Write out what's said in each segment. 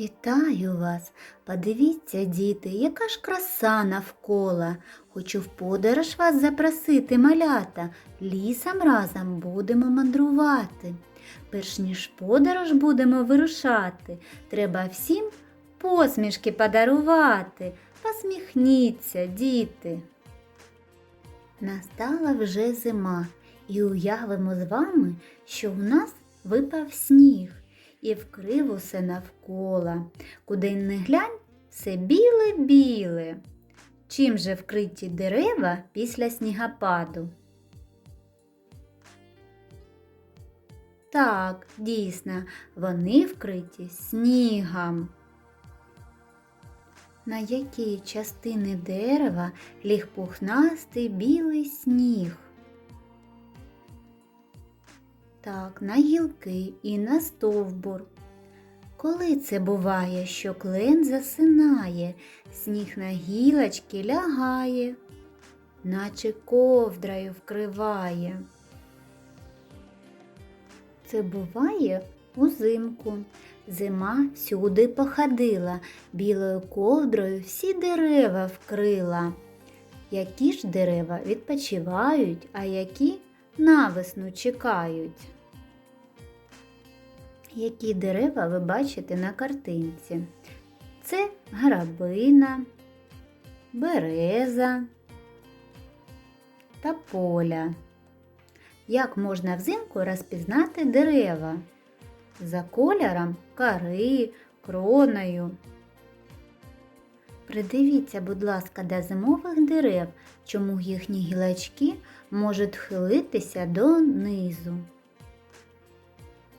Вітаю вас! Подивіться, діти, яка ж краса навколо. Хочу в подорож вас запросити, малята. Лісом разом будемо мандрувати. Перш ніж подорож будемо вирушати, треба всім посмішки подарувати. Посміхніться, діти. Настала вже зима, і уявимо з вами, що в нас випав сніг і вкрив усе навколо. Куди не глянь, все біле-біле. Чим же вкриті дерева після снігопаду? Так, дійсно, вони вкриті снігом. На які частини дерева ліг пухнастий білий сніг? Так, на гілки і на стовбур. Коли це буває, що клен засинає, сніг на гілочки лягає, наче ковдрою вкриває. Це буває узимку. Зима всюди походила, білою ковдрою всі дерева вкрила. Які ж дерева відпочивають, а які навесну чекають? Які дерева ви бачите на картинці? Це грабина, береза та поля. Як можна взимку розпізнати дерева? За кольором кори, кроною. Придивіться, будь ласка, до зимових дерев, чому їхні гілочки можуть хилитися донизу.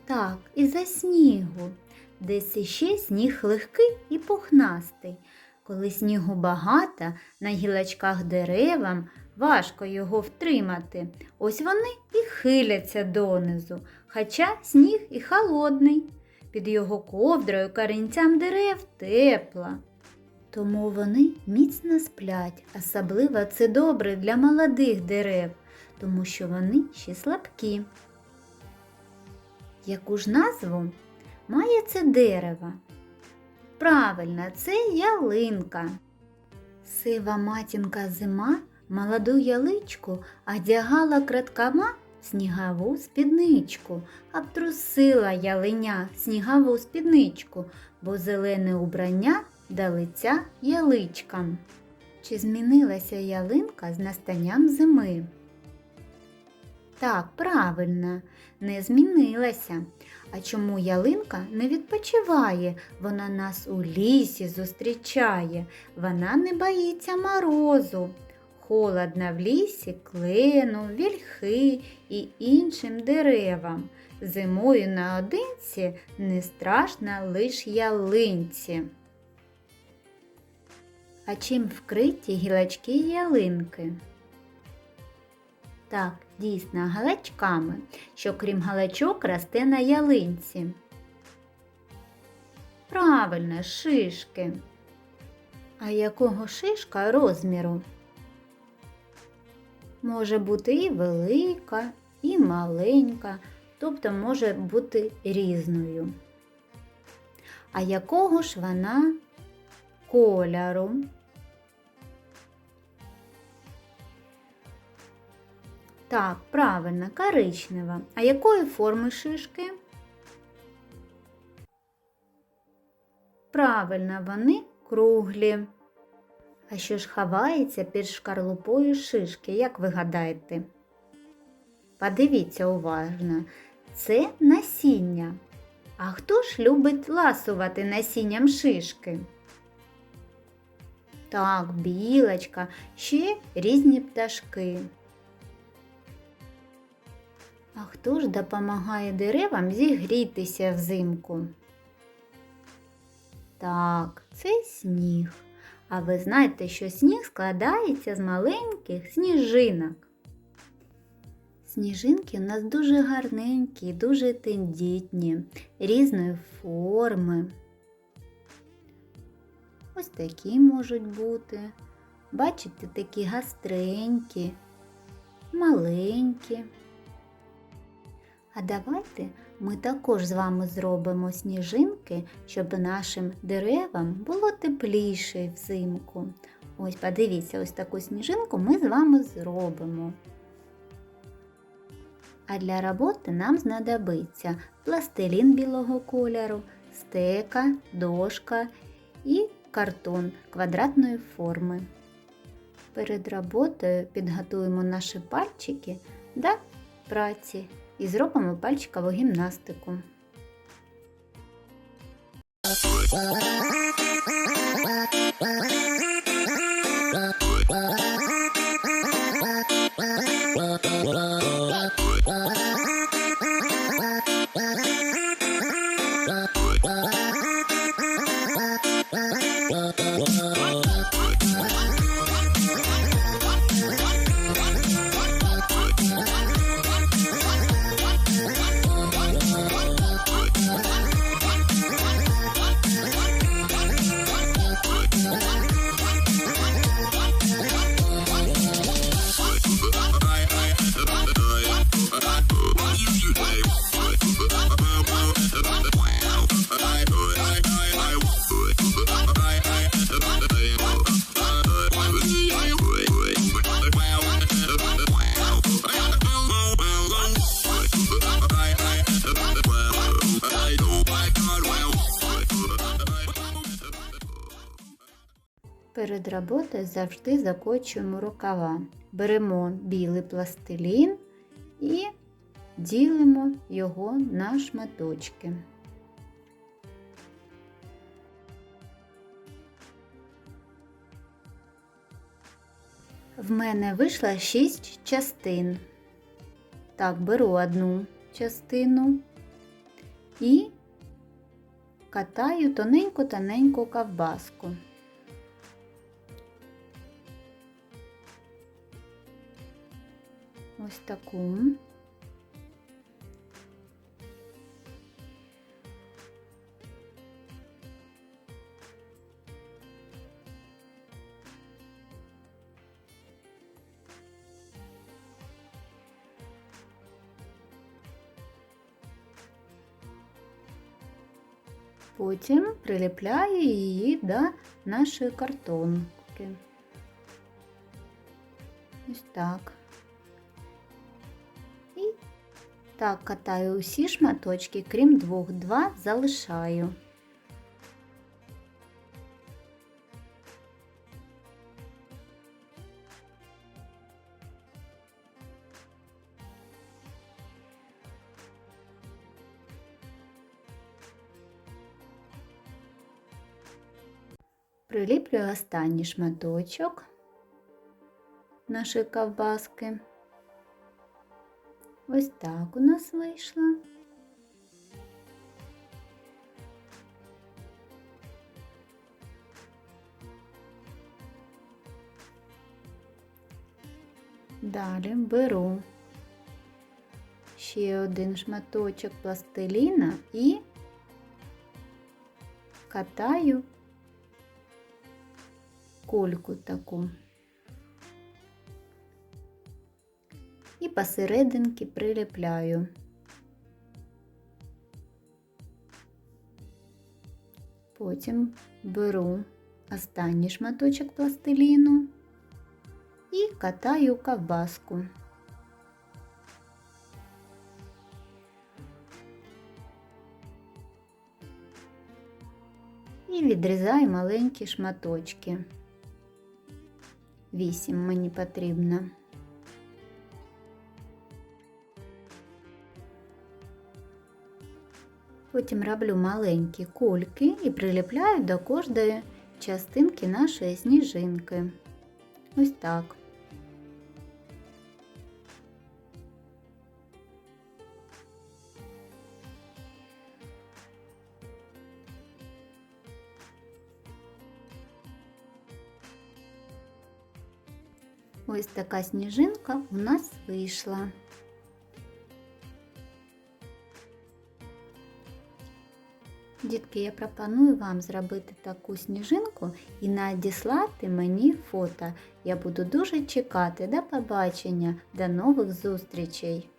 Так, із-за снігу, десь іще сніг легкий і пухнастий. Коли снігу багато, на гілочках деревам важко його втримати. Ось вони і хиляться донизу, хоча сніг і холодний. Під його ковдрою корінцям дерев тепло. Тому вони міцно сплять, особливо це добре для молодих дерев, тому що вони ще слабкі. Яку ж назву має це дерево? Правильно, це ялинка. Сива матінка зима молоду яличку одягала краткома в снігову спідничку, обтрусила ялиня снігову спідничку, бо зелене убрання до лиця яличкам. Чи змінилася ялинка з настанням зими? Так, правильно, не змінилася. А чому ялинка не відпочиває? Вона нас у лісі зустрічає, вона не боїться морозу. Холодно в лісі клену, вільхи і іншим деревам. Зимою наодинці не страшно лиш ялинці. А чим вкриті гілочки ялинки? Так, дійсно, галачками, що крім галачок росте на ялинці. Правильно, шишки. А якого шишка розміру? Може бути і велика, і маленька, тобто може бути різною. А якого ж вона кольору? Так, правильно, коричнева. А якої форми шишки? Правильно, вони круглі. А що ж ховається під шкарлупою шишки, як ви гадаєте? Подивіться уважно, це насіння. А хто ж любить ласувати насінням шишки? Так, білочка, ще різні пташки. А хто ж допомагає деревам зігрітися взимку? Так, це сніг. А ви знаєте, що сніг складається з маленьких сніжинок. Сніжинки у нас дуже гарненькі, дуже тендітні, різної форми. Ось такі можуть бути. Бачите, такі гастренькі, маленькі. А давайте ми також з вами зробимо сніжинки, щоб нашим деревам було тепліше взимку. Ось подивіться, ось таку сніжинку ми з вами зробимо. А для роботи нам знадобиться пластилін білого кольору, стека, дошка і картон квадратної форми. Перед роботою підготуємо наші пальчики до праці і зробимо пальчикову гімнастику. Перед роботою завжди закочуємо рукава. Беремо білий пластилін і ділимо його на шматочки. В мене вийшло 6 частин. Так, беру одну частину і катаю тоненьку-тоненьку ковбаску. Ось таку. Потім приліпляю її до нашої картонки. Ось так. Так катаю усі шматочки, крім двох, два залишаю. Приліплюю останній шматочок нашої ковбаски. Ось так у нас вийшло. Далі беру ще один шматочок пластиліна і катаю кульку таку. Посерединки приліпляю. Потім беру останній шматочок пластиліну і катаю ковбаску. І відрізаю маленькі шматочки. Вісім мені потрібно. Потім роблю маленькі кульки і приліпляю до кожної частинки нашої сніжинки. Ось так. Ось така сніжинка у нас вийшла. Дітки, я пропоную вам зробити таку сніжинку і надіслати мені фото. Я буду дуже чекати. До побачення, до нових зустрічей!